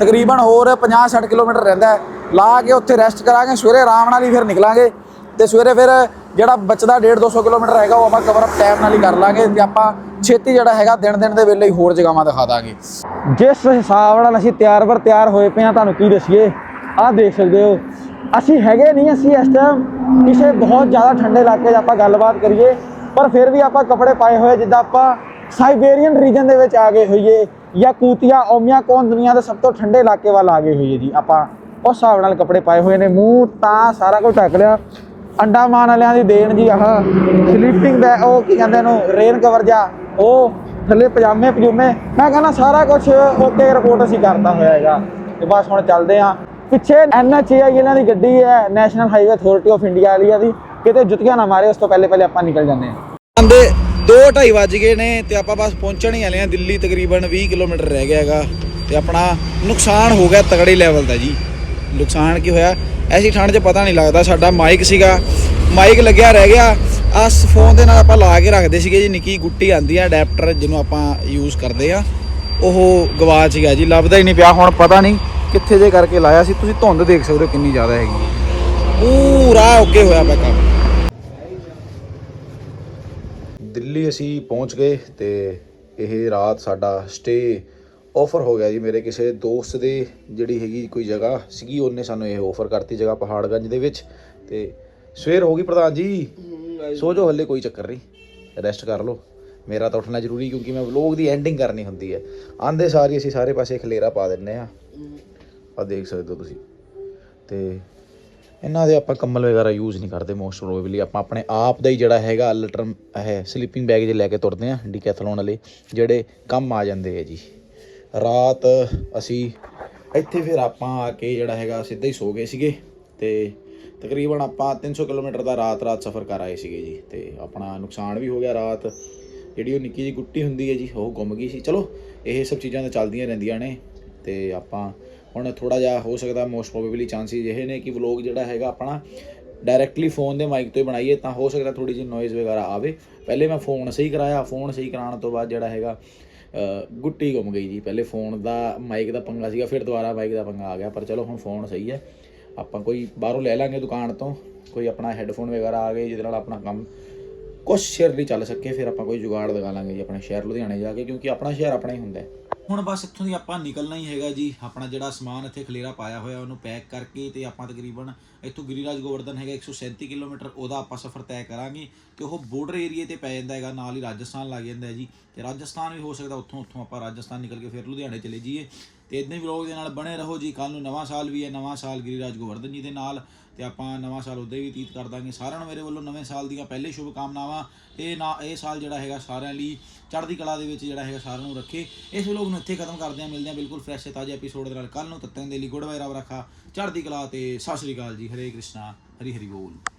ਤਕਰੀਬਨ ਹੋਰ 50-60 ਕਿਲੋਮੀਟਰ ਰਹਿੰਦਾ ਲਾ ਕੇ ਉੱਥੇ ਰੈਸਟ ਕਰਾਂਗੇ, ਸਵੇਰੇ ਆਰਾਮ ਨਾਲ ਹੀ ਫਿਰ ਨਿਕਲਾਂਗੇ। ਤੇ ਸਵੇਰੇ ਫਿਰ ਜਿਹੜਾ ਬਚਦਾ 1.5-200 ਕਿਲੋਮੀਟਰ ਹੈਗਾ, ਉਹ ਆਪਾਂ ਕਵਰ ਅਪ ਟਾਈਮ ਨਾਲ ਹੀ ਕਰ ਲਾਂਗੇ ਤੇ ਆਪਾਂ ਛੇਤੀ ਜਿਹੜਾ ਹੈਗਾ, ਦਿਨ ਦਿਨ ਦੇ ਵੇਲੇ ਹੀ ਹੋਰ ਜਗ੍ਹਾਵਾਂ ਦਿਖਾ ਦਾਂਗੇ। ਜਿਸ ਹਿਸਾਬ ਨਾਲ ਅਸੀਂ ਤਿਆਰ ਵਰ ਤਿਆਰ ਹੋਏ ਪਏ ਆ ਤੁਹਾਨੂੰ ਕੀ ਦਸੀਏ? ਆਹ ਦੇਖ ਸਕਦੇ ਹੋ। ਅਸੀਂ ਹੈਗੇ ਨਹੀਂ ਅਸੀਂ ਇਸ ਟਾਈਮ ਕਿਸੇ ਬਹੁਤ ਜ਼ਿਆਦਾ ਠੰਡੇ ਇਲਾਕੇ 'ਚ ਆਪਾਂ ਗੱਲਬਾਤ ਕਰੀਏ। ਪਰ ਫਿਰ ਵੀ ਆਪਾਂ ਕੱਪੜੇ ਪਾਏ ਹੋਏ ਜਿੱਦਾਂ ਆਪਾਂ ਸਾਈਬੇਰੀਅਨ ਰੀਜਨ ਦੇ ਵਿੱਚ ਆ ਗਏ ਹੋਈਏ ਜਾਂ ਕੂਤੀਆ ਓਮੀਆ ਕੌਨ ਦੁਨੀਆ ਦੇ ਸਭ ਤੋਂ ਠੰਡੇ ਇਲਾਕੇ ਵੱਲ ਆ ਗਏ ਹੋਈਏ ਜੀ। ਆਪਾਂ ਉਸ ਹਿਸਾਬ ਨਾਲ ਕੱਪੜੇ ਪਾਏ ਹੋਏ ਨੇ, ਮੂੰਹ ਤਾਂ ਸਾਰਾ ਕੁਝ ਢੱਕ ਲਿਆ। ਅੰਡਾਮਾਨ ਵਾਲਿਆਂ ਦੀ ਦੇਣ ਜੀ ਆਹ ਸਲੀਪਿੰਗ ਬੈਗ ਉਹ ਕੀ ਕਹਿੰਦੇ ਇਹਨੂੰ ਰੇਨ ਕਵਰ ਜਾ ਉਹ ਥੱਲੇ ਪਜਾਮੇ, ਪਜੂਮੇ। ਮੈਂ ਕਹਿੰਦਾ ਸਾਰਾ ਕੁਝ ਓਕੇ ਰਿਪੋਰਟ ਅਸੀਂ ਕਰਦਾ ਹੋਇਆ ਹੈਗਾ। ਤੇ ਬਸ ਹੁਣ ਚੱਲਦੇ ਆਂ ਪਿੱਛੇ ਐਨਐਚਏਆਈ ਇਹਨਾਂ ਦੀ ਗੱਡੀ ਹੈ national highway authority of India ਵਾਲੀ ਦੀ ਕਿਤੇ ਜੁੱਤੀਆਂ ਨਾ ਮਾਰੇ, ਉਸ ਤੋਂ ਪਹਿਲੇ ਪਹਿਲੇ ਆਪਾਂ ਨਿਕਲ ਜਾਂਦੇ ਹਾਂ। ਆਂਦੇ 2:30 ਵੱਜ ਗਏ ਨੇ ਤੇ ਆਪਾਂ ਬਸ ਪਹੁੰਚਣ ਹੀ ਵਾਲੇ ਆ ਦਿੱਲੀ ਤਕਰੀਬਨ 20 ਕਿਲੋਮੀਟਰ ਰਹਿ ਗਿਆ ਹੈਗਾ ਤੇ ਆਪਣਾ ਨੁਕਸਾਨ ਹੋ ਗਿਆ ਤਗੜੇ ਲੈਵਲ ਦਾ ਜੀ। ਨੁਕਸਾਨ ਕੀ ਹੋਇਆ? ਐਸੀ ਠੰਡ 'ਚ ਪਤਾ ਨਹੀਂ ਲੱਗਦਾ ਸਾਡਾ ਮਾਈਕ ਸੀਗਾ। ਮਾਈਕ ਲੱਗਿਆ, ਰਹਿ ਗਿਆ। ਆਸ ਫੋਨ ਦੇ ਨਾਲ ਆਪਾਂ ਲਾ ਕੇ ਰੱਖਦੇ ਸੀਗੇ ਜੀ, ਨਿੱਕੀ ਗੁੱਟੀ ਆਂਦੀ ਆ ਅਡੈਪਟਰ ਜਿਹਨੂੰ ਆਪਾਂ ਯੂਜ਼ ਕਰਦੇ ਆ। ਉਹ ਗਵਾਚ ਗਿਆ ਜੀ, ਲੱਭਦਾ ਹੀ ਨਹੀਂ ਪਿਆ। ਹੁਣ ਪਤਾ ਨਹੀਂ ਕਿੱਥੇ ਜੇ ਕਰਕੇ ਲਾਇਆ ਸੀ। ਤੁਸੀਂ ਧੁੰਦ ਦੇਖ ਸਕਦੇ ਹੋ ਕਿੰਨੀ ਜ਼ਿਆਦਾ ਹੈਗੀ ਪੂਰਾ ਓਕੇ ਹੋਇਆ ਪਿਆ ਕੰਮ। ਦਿੱਲੀ ਅਸੀਂ ਪਹੁੰਚ ਗਏ ਤੇ ਇਹ ਰਾਤ ਸਾਡਾ ਸਟੇ ਆਫਰ ਹੋ ਗਿਆ ਜੀ ਮੇਰੇ ਕਿਸੇ ਦੋਸਤ ਦੇ ਜਿਹੜੀ ਹੈਗੀ ਕੋਈ ਜਗ੍ਹਾ ਸੀਗੀ ਉਹਨੇ ਸਾਨੂੰ ਇਹ ਆਫਰ ਕਰਤੀ ਜਗ੍ਹਾ ਪਹਾੜਗੰਜ ਦੇ ਵਿੱਚ ਤੇ ਸਵੇਰ ਹੋ ਗਈ ਪ੍ਰਧਾਨ ਜੀ। ਸੋ ਜੋ ਹੱਲੇ ਕੋਈ ਚੱਕਰ ਨਹੀਂ ਰੈਸਟ ਕਰ ਲਓ। ਮੇਰਾ ਤਾਂ ਉੱਠਣਾ ਜ਼ਰੂਰੀ ਕਿਉਂਕਿ ਮੈਂ ਵਲੋਗ ਦੀ ਐਂਡਿੰਗ ਕਰਨੀ ਹੁੰਦੀ ਹੈ। ਆਂਦੇ ਸਾਰੀ ਅਸੀਂ ਸਾਰੇ ਪਾਸੇ ਖਲੇਰਾ ਪਾ ਦਿੰਨੇ ਆ ਆ ਦੇਖ ਸਕਦੇ ਹੋ ਤੁਸੀਂ। ਤੇ ਇਹਨਾਂ ਦੇ ਆਪਾਂ ਕੰਬਲ ਵਗੈਰਾ ਯੂਜ਼ ਨਹੀਂ ਕਰਦੇ ਮੋਸਟ ਪ੍ਰੋਬੇਬਲੀ ਆਪਾਂ ਆਪਣੇ ਆਪ ਦਾ ਹੀ ਜਿਹੜਾ ਹੈਗਾ ਅਲਟਰਮ ਹੈ ਸਲੀਪਿੰਗ ਬੈਗ ਜੇ ਲੈ ਕੇ ਤੁਰਦੇ ਆ ਡੀਕੈਥਲੋਨ ਵਾਲੇ, ਜਿਹੜੇ ਕੰਮ ਆ ਜਾਂਦੇ ਆ ਜੀ। ਰਾਤ ਅਸੀਂ ਇੱਥੇ ਫਿਰ ਆਪਾਂ ਆ ਕੇ ਜਿਹੜਾ ਹੈਗਾ ਸਿੱਧਾ ਹੀ ਸੋ ਗਏ ਸੀਗੇ ਤੇ ਤਕਰੀਬਨ ਆਪਾਂ 300 ਕਿਲੋਮੀਟਰ ਦਾ ਰਾਤ ਰਾਤ ਸਫ਼ਰ ਕਰ ਆਏ ਸੀਗੇ ਜੀ। ਤੇ ਆਪਣਾ ਨੁਕਸਾਨ ਵੀ ਹੋ ਗਿਆ ਰਾਤ। ਜਿਹੜੀ ਉਹ ਨਿੱਕੀ ਜਿਹੀ ਗੁੱਟੀ ਹੁੰਦੀ ਹੈ ਜੀ, ਉਹ ਗੁੰਮ ਗਈ ਸੀ। ਚਲੋ, ਇਹ ਸਭ ਚੀਜ਼ਾਂ ਤਾਂ ਚੱਲਦੀਆਂ ਰਹਿੰਦੀਆਂ ਨੇ। ਤੇ ਆਪਾਂ ਹੁਣ ਥੋੜਾ ਜਿਹਾ ਹੋ ਸਕਦਾ ਮੋਸਟ ਪ੍ਰੋਬੇਬਲੀ ਚਾਂਸਿਸ ਇਹ ਨੇ ਕਿ ਵਲੌਗ ਜਿਹੜਾ ਹੈਗਾ ਆਪਣਾ ਡਾਇਰੈਕਟਲੀ ਫੋਨ ਦੇ ਮਾਈਕ ਤੋਂ ਹੀ ਬਣਾਈਏ, ਤਾਂ ਹੋ ਸਕਦਾ ਥੋੜੀ ਜਿਹੀ ਨੋਇਜ਼ ਵਗੈਰਾ ਆਵੇ। ਪਹਿਲੇ ਮੈਂ ਫੋਨ ਸਹੀ ਕਰਾਇਆ ਫੋਨ ਸਹੀ ਕਰਾਉਣ ਤੋਂ ਬਾਅਦ ਜਿਹੜਾ ਹੈਗਾ ਗੁੱਟੀ ਗੁੰਮ ਗਈ ਜੀ। ਪਹਿਲੇ ਫੋਨ ਦਾ ਮਾਈਕ ਦਾ ਪੰਗਾ ਸੀਗਾ, ਫਿਰ ਦੁਬਾਰਾ ਮਾਈਕ ਦਾ ਪੰਗਾ ਆ ਗਿਆ, ਪਰ ਚਲੋ ਹੁਣ ਫੋਨ ਸਹੀ ਹੈ। ਆਪਾਂ ਕੋਈ ਬਾਹਰੋਂ ਲੈ ਲਾਂਗੇ ਦੁਕਾਨ ਤੋਂ, ਕੋਈ ਆਪਣਾ ਹੈੱਡਫੋਨ ਵਗੈਰਾ ਆ ਗਏ, ਜਿਹਦੇ ਨਾਲ ਆਪਣਾ ਕੰਮ ਕੁਛ ਸ਼ੇਰ ਨਹੀਂ ਚੱਲ ਸਕੇ, ਫਿਰ ਆਪਾਂ ਕੋਈ ਜੁਗਾੜ ਲਗਾ ਲਾਂਗੇ ਜੀ, ਆਪਣੇ ਸ਼ਹਿਰ ਲੁਧਿਆਣੇ ਜਾ ਕੇ, ਕਿਉਂਕਿ ਆਪਣਾ ਸ਼ਹਿਰ ਆਪਣਾ ਹੀ ਹੁੰਦਾ ਹੈ। ਹੁਣ ਬਸ ਇੱਥੋਂ ਦੀ ਆਪਾਂ ਨਿਕਲਣਾ ਹੀ ਹੈਗਾ ਜੀ। ਆਪਣਾ ਜਿਹੜਾ ਸਮਾਨ ਇੱਥੇ ਖਲੇਰਾ ਪਾਇਆ ਹੋਇਆ, ਉਹਨੂੰ ਪੈਕ ਕਰਕੇ ਤੇ ਆਪਾਂ ਤਕਰੀਬਨ ਇੱਥੋਂ ਗਿਰੀਰਾਜ ਗੋਵਰਧਨ ਹੈਗਾ 137 ਕਿਲੋਮੀਟਰ, ਉਹਦਾ ਆਪਾਂ ਸਫ਼ਰ ਤੈਅ ਕਰਾਂਗੇ ਤੇ ਉਹ ਬਾਰਡਰ ਏਰੀਏ ਤੇ ਪੈ ਜਾਂਦਾ ਹੈਗਾ, ਨਾਲ ਹੀ ਰਾਜਸਥਾਨ ਲੱਗ ਜਾਂਦਾ ਹੈ ਜੀ। ਤੇ ਰਾਜਸਥਾਨ ਵੀ ਹੋ ਸਕਦਾ, ਉੱਥੋਂ ਉੱਥੋਂ ਆਪਾਂ ਰਾਜਸਥਾਨ ਨਿਕਲ ਕੇ ਫਿਰ ਲੁਧਿਆਣੇ ਚਲੇ ਜਾਈਏ। ਤੇ ਇਦਾਂ ਹੀ ਵਲੌਗ ਦੇ ਨਾਲ ਬਣੇ ਰਹੋ ਜੀ। ਕੱਲ ਨੂੰ ਨਵਾਂ ਸਾਲ ਵੀ ਹੈ, ਨਵਾਂ ਸਾਲ ਗਿਰੀਰਾਜ ਗੋਵਰਧਨ ਜੀ ਦੇ ਨਾਲ। ਤੇ ਆਪਾਂ ਨਵਾਂ ਸਾਲ ਉਦੋਂ ਹੀ ਬਤੀਤ ਕਰ ਦਾਂਗੇ। ਸਾਰਿਆਂ ਨੂੰ ਮੇਰੇ ਵੱਲੋਂ ਨਵੇਂ ਸਾਲ ਦੀਆਂ ਪਹਿਲੇ ਸ਼ੁਭ ਕਾਮਨਾਵਾਂ ਇਹ ਨਾ, ਇਹ ਸਾਲ ਜਿਹੜਾ ਹੈਗਾ ਸਾਰਿਆਂ ਲਈ ਚੜ੍ਹਦੀ ਕਲਾ ਦੇ ਵਿੱਚ ਜਿਹੜਾ ਹੈਗਾ ਸਾਰਿਆਂ ਨੂੰ ਰੱਖੇ। ਇਸ ਵਲੌਗ ਨੂੰ ਇੱਥੇ ਖਤਮ ਕਰਦੇ ਹਾਂ। ਮਿਲਦੇ ਹਾਂ ਬਿਲਕੁਲ ਫਰੈਸ਼ ਤੇ ਤਾਜ਼ੇ ਐਪੀਸੋਡ ਦੇ ਨਾਲ ਕੱਲ ਨੂੰ। ਤੱਕ ਦੇ ਲਈ ਗੁੱਡ ਬਾਏ, ਰੱਬ ਰੱਖਾ। ਚੜ੍ਹਦੀ ਕਲਾ ਤੇ ਸਤਿ ਸ਼੍ਰੀ ਅਕਾਲ ਜੀ। ਹਰੇ ਕ੍ਰਿਸ਼ਨਾ, ਹਰੀ ਹਰੀ ਬੋਲ।